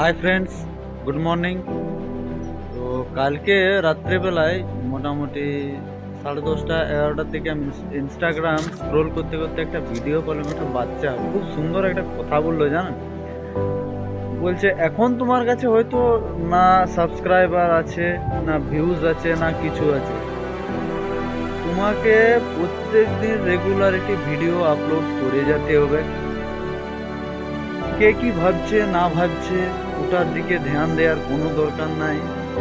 Hi friends good morning তো কালকে রাত্রেবেলায় মোটামুটি সাড়ে দশটা, এগারোটার থেকে আমি ইনস্টাগ্রাম স্ক্রোল করতে করতে একটা ভিডিও পেলাম একটা বাচ্চা খুব সুন্দর একটা কথা বলল জানেন? বলছে, এখন তোমার কাছে হয়তো না সাবস্ক্রাইবার আছে, না ভিউজ আছে, না কিছু আছে। তোমাকে প্রত্যেক দিন রেগুলারিটি ভিডিও আপলোড করে যেতে হবে। কে কি ভাবছে, না ভাবছে, ওটার দিকে ধ্যান দেওয়ার কোনো দরকার নাই।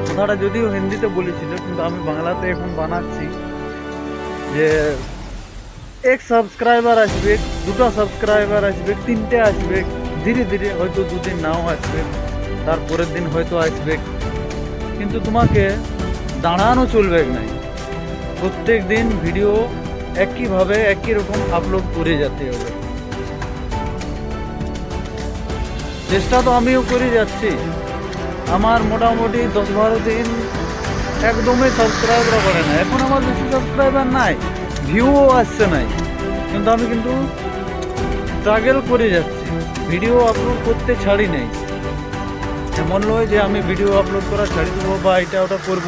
কথাটা যদিও হিন্দিতে বলেছিল, কিন্তু আমি বাংলাতে এখন বানাচ্ছি যে এক সাবস্ক্রাইবার আসবে, দুটো সাবস্ক্রাইবার আসবে, তিনটে আসবে, ধীরে ধীরে হয়তো দুদিন নাও আসবে, তারপরের দিন হয়তো আসবে। কিন্তু তোমাকে দাঁড়ানো চলবে নাই প্রত্যেক দিন ভিডিও একইভাবে একই রকম আপলোড করে যেতে হবে। চেষ্টা তো আমিও করে যাচ্ছি। আমার মোটামুটি দশ বারো দিন একদমই সাবস্ক্রাইবার করে না এখন আমার বেশি সাবস্ক্রাইবার নাই ভিউও আসছে নাই। কিন্তু আমি কিন্তু স্ট্রাগল করে যাচ্ছি। ভিডিও আপলোড করতে ছাড়ি নাই। এমন নয় যে আমি ভিডিও আপলোড করা ছাড়ি দেবো বা এটা ওটা করব,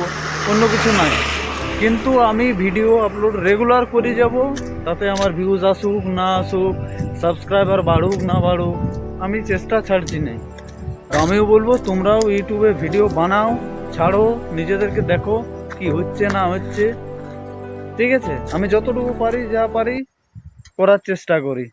অন্য কিছু নাই। কিন্তু আমি ভিডিও আপলোড রেগুলার করে যাব, তাতে আমার ভিউজ আসুক, না আসুক সাবস্ক্রাইবার বাড়ুক, না বাড়ুক আমি চেষ্টা ছাড়ছি নাই। আমিও বলব, তোমরাও ইউটিউবে ভিডিও বানাও, ছাড়ো, নিজেদেরকে দেখো কি হচ্ছে না হচ্ছে। ঠিক আছে? আমি যতটুকু পারি যা পারি করার চেষ্টা করি।